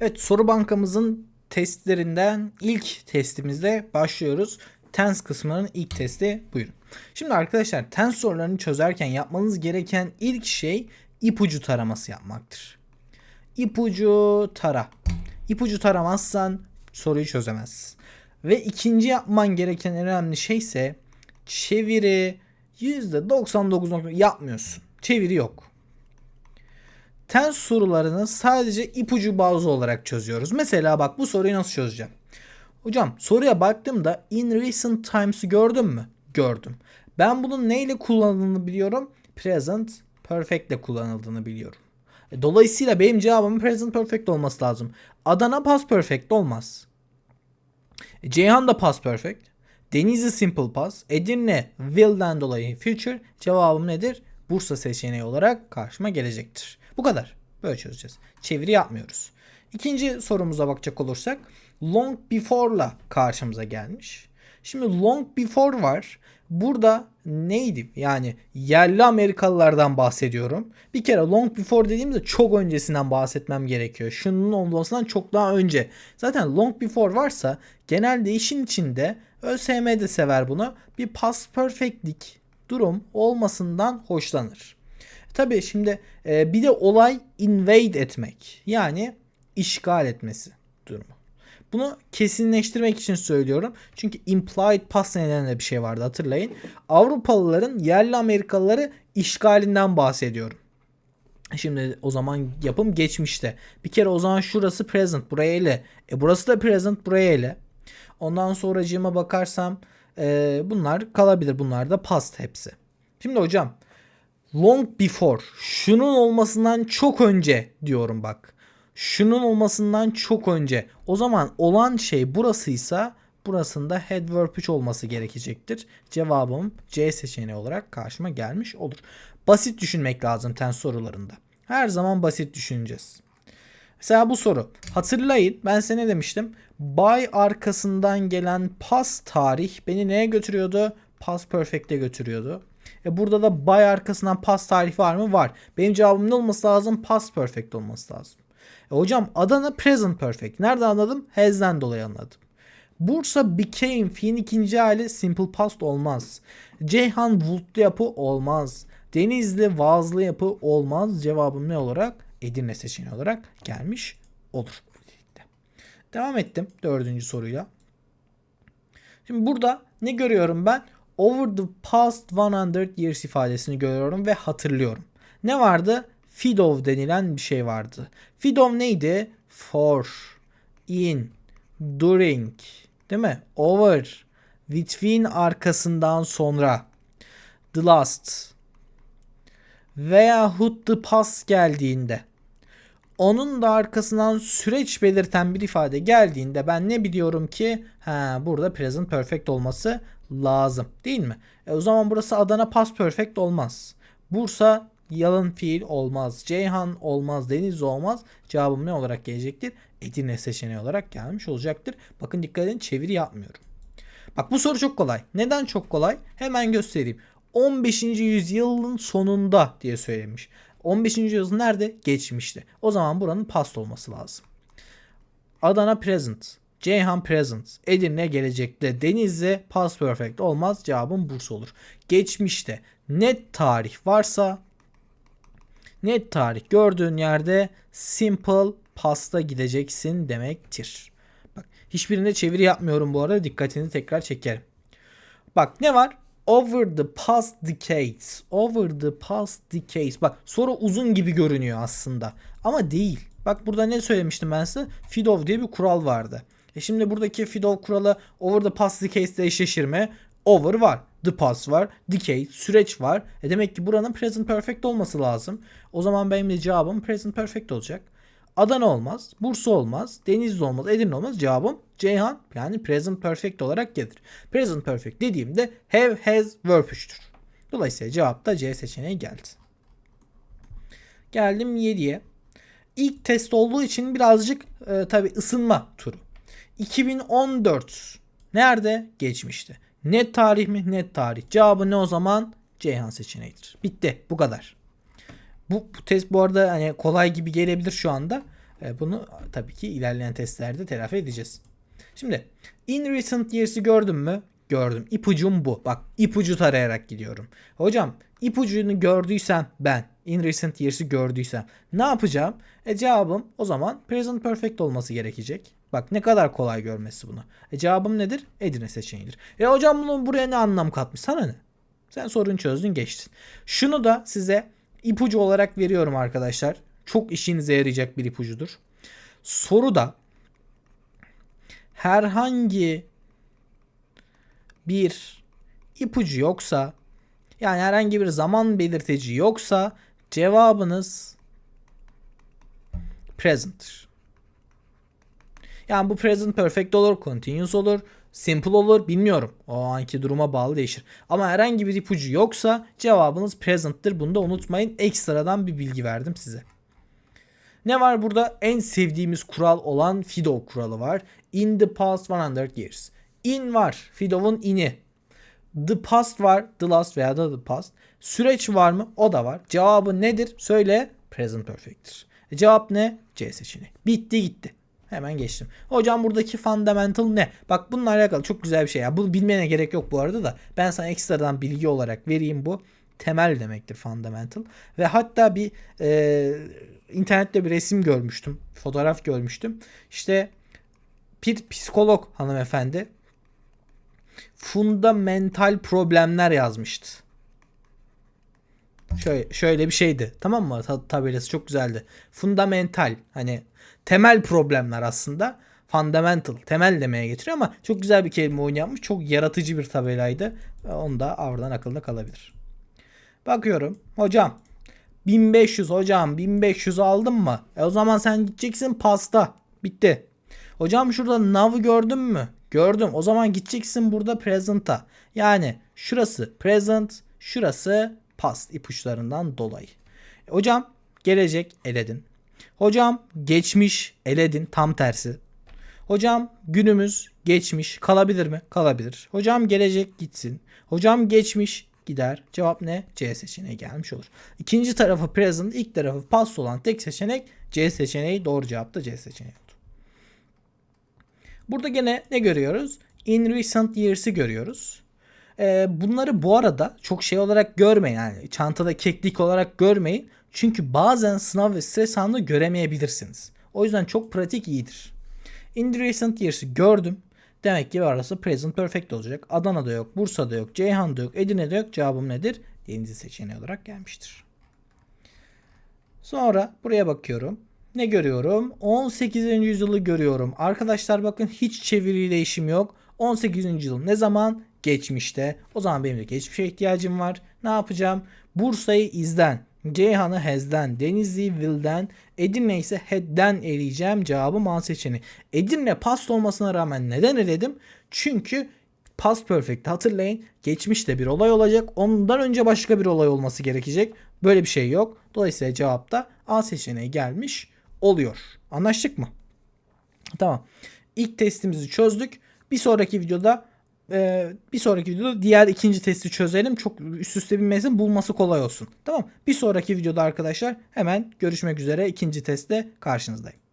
Evet soru bankamızın testlerinden ilk testimizle başlıyoruz. Tense kısmının ilk testi buyurun. Şimdi arkadaşlar tense sorularını çözerken yapmanız gereken ilk şey ipucu taraması yapmaktır. İpucu tara. İpucu taramazsan soruyu çözemezsin. Ve ikinci yapman gereken en önemli şey ise çeviri %99 yapmıyorsun. Çeviri yok. Tens sorularını sadece ipucu bazı olarak çözüyoruz. Mesela bak bu soruyu nasıl çözeceğim? Hocam soruya baktığımda in recent times'ı gördün mü? Gördüm. Ben bunun neyle kullanıldığını biliyorum. Present perfect ile kullanıldığını biliyorum. E, Dolayısıyla benim cevabım present perfect olması lazım. Adana past perfect olmaz. E, Ceyhan da past perfect. Denizli simple past. Edirne will'den dolayı future. Cevabım nedir? Bursa seçeneği olarak karşıma gelecektir. Bu kadar. Böyle çözeceğiz. Çeviri yapmıyoruz. İkinci sorumuza bakacak olursak long before'la karşımıza gelmiş. Şimdi long before var. Burada neydi? Yani yerli Amerikalılardan bahsediyorum. Bir kere long before dediğimde çok öncesinden bahsetmem gerekiyor. Şunun olmasından çok daha önce. Zaten long before varsa genelde işin içinde ÖSYM de sever bunu. Bir past perfectlik durum olmasından hoşlanır. Tabii şimdi e, bir de olay invade etmek. Yani işgal etmesi durumu. Bunu kesinleştirmek için söylüyorum. Çünkü implied denilen de bir şey vardı hatırlayın. Avrupalıların yerli Amerikalıları işgalinden bahsediyorum. Şimdi o zaman yapım geçmişte. Bir kere o zaman şurası present buraya ele. E burası da present buraya ele. Ondan sonracığıma bakarsam e, bunlar kalabilir. Bunlar da past hepsi. Şimdi hocam long before şunun olmasından çok önce diyorum bak. Şunun olmasından çok önce. O zaman olan şey burasıysa burasında head verb 3 olması gerekecektir. Cevabım C seçeneği olarak karşıma gelmiş olur. Basit düşünmek lazım ten sorularında. Her zaman basit düşüneceğiz. Mesela bu soru. Hatırlayın ben size ne demiştim? By arkasından gelen past tarih beni neye götürüyordu? Past perfect'e götürüyordu. E burada da by arkasından past tarih var mı? Var. Benim cevabım ne olması lazım? Past perfect olması lazım. E hocam Adana present perfect. Nerede anladım? Has'den dolayı anladım. Bursa became fiilin ikinci hali simple past olmaz. Ceyhan woult'lu yapı olmaz. Denizli vazlı yapı olmaz. Cevabım ne olarak? Edirne seçeneği olarak gelmiş olur. Devam ettim dördüncü soruyla. Şimdi burada ne görüyorum ben? Over the past 100 years ifadesini görüyorum ve hatırlıyorum. Ne vardı? Fidov denilen bir şey vardı. Fidov neydi? For, in, during, değil mi? Over, between arkasından sonra, the last veyahut the past geldiğinde onun da arkasından süreç belirten bir ifade geldiğinde ben ne biliyorum ki ha burada present perfect olması lazım değil mi? E o zaman burası Adana past perfect olmaz. Bursa yalın fiil olmaz. Ceyhan olmaz. Deniz olmaz. Cevabım ne olarak gelecektir? Edirne seçeneği olarak gelmiş olacaktır. Bakın dikkat edin çeviri yapmıyorum. Bak bu soru çok kolay. Neden çok kolay? Hemen göstereyim. 15. yüzyılın sonunda diye söylemiş. 15. yüzyıl nerede? Geçmişte. O zaman buranın past olması lazım. Adana present. Ceyhan present. Edirne gelecekte. Denizli past perfect olmaz. Cevabım Bursa olur. Geçmişte net tarih varsa net tarih gördüğün yerde simple pasta gideceksin demektir. Bak hiçbirinde çeviri yapmıyorum bu arada. Dikkatini tekrar çekerim. Bak ne var? Over the past decades. Over the past decades. Bak soru uzun gibi görünüyor aslında. Ama değil. Bak burada ne söylemiştim ben size? FIDOV diye bir kural vardı. E şimdi buradaki FIDOV kuralı over the past decades ile eşleşir mi? Over var. The past var. Decade. Süreç var. E demek ki buranın present perfect olması lazım. O zaman benim de cevabım present perfect olacak. Adana olmaz, Bursa olmaz, Denizli olmaz, Edirne olmaz. Cevabım Ceyhan yani present perfect olarak gelir. Present perfect dediğimde have, has, verb 3'tür. Dolayısıyla cevap da C seçeneği geldi. Geldim 7'ye. İlk test olduğu için birazcık e, tabi ısınma turu. 2014 nerede? Geçmişti. Net tarih mi? Net tarih. Cevabı ne o zaman? Ceyhan seçeneğidir. Bitti. Bu kadar. Bu, bu test bu arada hani kolay gibi gelebilir şu anda. E, bunu tabii ki ilerleyen testlerde telafi edeceğiz. Şimdi in recent years'ı gördün mü? Gördüm. İpucum bu. Bak ipucu tarayarak gidiyorum. Hocam ipucunu gördüysem ben in recent years'ı gördüysem ne yapacağım? E cevabım o zaman present perfect olması gerekecek. Bak ne kadar kolay görmesi bunu. E cevabım nedir? Edirne seçeneğidir. E hocam bunun buraya ne anlam katmış? Sana ne? Sen sorunu çözdün geçtin. Şunu da size ipucu olarak veriyorum arkadaşlar. Çok işinize yarayacak bir ipucudur. Soruda herhangi bir ipucu yoksa yani herhangi bir zaman belirteci yoksa cevabınız present'tir. Yani bu present perfect olur, continuous olur, simple olur bilmiyorum. O anki duruma bağlı değişir. Ama herhangi bir ipucu yoksa cevabınız present'tir. Bunu da unutmayın. Ekstradan bir bilgi verdim size. Ne var burada? En sevdiğimiz kural olan Fido kuralı var. In the past 100 years. In var. Fido'nun in'i. The past var. The last veya da the past. Süreç var mı? O da var. Cevabı nedir? Söyle. Present perfect'tir. E cevap ne? C seçeneği. Bitti gitti. Hemen geçtim. Hocam buradaki fundamental ne? Bak bununla alakalı çok güzel bir şey ya. Bunu bilmene gerek yok bu arada da. Ben sana ekstradan bilgi olarak vereyim bu. Temel demektir fundamental. Ve hatta bir e, internette bir resim görmüştüm. Fotoğraf görmüştüm. İşte bir psikolog hanımefendi fundamental problemler yazmıştı. Şöyle, şöyle bir şeydi. Tamam mı? Ta- tabelası çok güzeldi. Fundamental hani temel problemler aslında. Fundamental temel demeye getiriyor ama çok güzel bir kelime oyunu yapmış. Çok yaratıcı bir tabelaydı. Onu da avradan akılda kalabilir. Bakıyorum. Hocam 1500 hocam 1500 aldın mı? E o zaman sen gideceksin pasta. Bitti. Hocam şurada now'ı gördün mü? Gördüm. O zaman gideceksin burada present'a. Yani şurası present, şurası past ipuçlarından dolayı. E, hocam gelecek eledin. Hocam geçmiş eledin tam tersi. Hocam günümüz geçmiş kalabilir mi? Kalabilir. Hocam gelecek gitsin. Hocam geçmiş gider. Cevap ne? C seçeneği gelmiş olur. İkinci tarafı present, ilk tarafı past olan tek seçenek C seçeneği. Doğru cevap da C seçeneği. Burada gene ne görüyoruz? In recent years'ı görüyoruz. Ee, bunları bu arada çok şey olarak görmeyin. Yani çantada keklik olarak görmeyin. Çünkü bazen sınav ve stres anında göremeyebilirsiniz. O yüzden çok pratik iyidir. In the recent years'ı gördüm. Demek ki arası present perfect olacak. Adana'da yok, Bursa'da yok, Ceyhan'da yok, Edirne'de yok. Cevabım nedir? Denizli seçeneği olarak gelmiştir. Sonra buraya bakıyorum. Ne görüyorum? 18. yüzyılı görüyorum. Arkadaşlar bakın hiç çeviriyle işim yok. 18. yüzyıl ne zaman? Geçmişte. O zaman benim de geçmişe ihtiyacım var. Ne yapacağım? Bursa'yı izden. Ceyhan'ı hezden, Denizli'yi will'den, Edirne ise head'den eleyeceğim. Cevabım A seçeneği. Edirne past olmasına rağmen neden eledim? Çünkü past perfect hatırlayın. Geçmişte bir olay olacak. Ondan önce başka bir olay olması gerekecek. Böyle bir şey yok. Dolayısıyla cevap da A seçeneği gelmiş oluyor. Anlaştık mı? Tamam. İlk testimizi çözdük. Bir sonraki videoda e, bir sonraki videoda diğer ikinci testi çözelim. Çok üst üste binmesin bulması kolay olsun. Tamam. Bir sonraki videoda arkadaşlar hemen görüşmek üzere ikinci testte karşınızdayım.